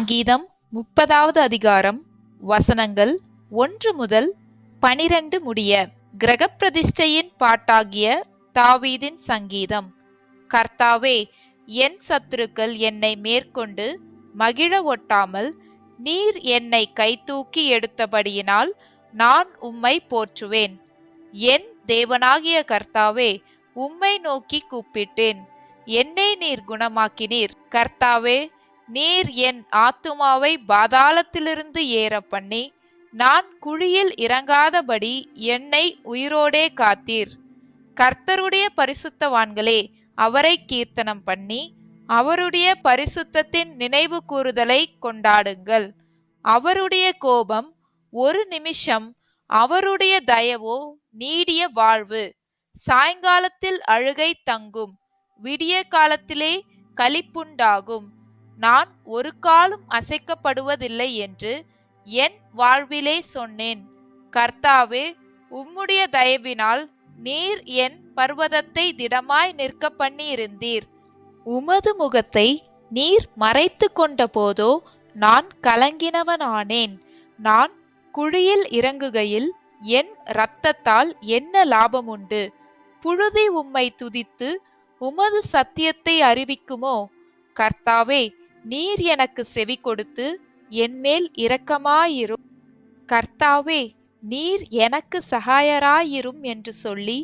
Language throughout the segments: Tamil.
சங்கீதம் முப்பதாவது அதிகாரம் வசனங்கள் ஒன்று முதல் பனிரெண்டு முடிய கிரகப்பிரதிஷ்டையின் பாட்டாகிய தாவீதின் சங்கீதம். கர்த்தாவே என் சத்துருக்கள் என்னை மேற்கொண்டு மகிழ ஒட்டாமல் நீர் என்னை கைதூக்கி எடுத்தபடியினால் நான் உம்மை போற்றுவேன். என் தேவனாகிய கர்த்தாவே உம்மை நோக்கி கூப்பிட்டேன். என்னை நீர் குணமாக்கினீர். கர்த்தாவே நீர் என் ஆத்துமாவை பாதாளத்திலிருந்து ஏற பண்ணி நான் குழியில் இறங்காதபடி என்னை உயிரோடே காத்தீர். கர்த்தருடைய பரிசுத்தவான்களே அவரை கீர்த்தனம் பண்ணி அவருடைய பரிசுத்தத்தின் நினைவு கூறுதலை கொண்டாடுங்கள். அவருடைய கோபம் ஒரு நிமிஷம் அவருடைய தயவோ நீடிய வாழ்வு. சாயங்காலத்தில் அழுகை தங்கும் விடிய காலத்திலே களிப்புண்டாகும். நான் ஒரு காலும் அசைக்கப்படுவதில்லை என்று என் வாழ்விலே சொன்னேன். கர்த்தாவே உம்முடைய தயவினால் நீர் என் பர்வதத்தை திடமாய் நிற்க பண்ணியிருந்தீர். உமது முகத்தை நீர் மறைத்து கொண்ட போதோ நான் கலங்கினவனானேன். நான் குழியில் இறங்குகையில் என் இரத்தத்தால் என்ன லாபமுண்டு? புழுதி உம்மை துதித்து உமது சத்தியத்தை அறிவிக்குமோ? கர்த்தாவே நீர் எனக்கு செவி கொடுத்து என்மேல் இரக்கமாயிரும். கர்த்தாவே நீர் எனக்கு சகாயராயிரும் என்று சொல்லி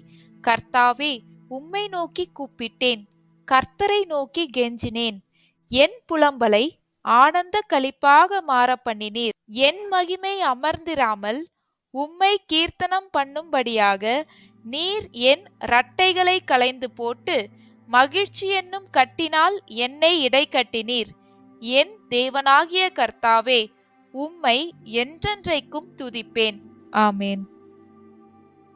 கர்த்தாவே உம்மை நோக்கி கூப்பிட்டேன். கர்த்தரை நோக்கி கெஞ்சினேன். என் புலம்பலை ஆனந்த களிப்பாக மாற பண்ணினீர். என் மகிமை அமர்ந்திராமல் உம்மை கீர்த்தனம் பண்ணும்படியாக நீர் என் ரட்டைகளை களைந்து போட்டு மகிழ்ச்சி என்னும் கட்டினால் என்னை இடை கட்டினீர் என் தேவனாகிய கர்த்தாவே உம்மை என்றென்றைக்கும் துதிப்பேன். ஆமேன்.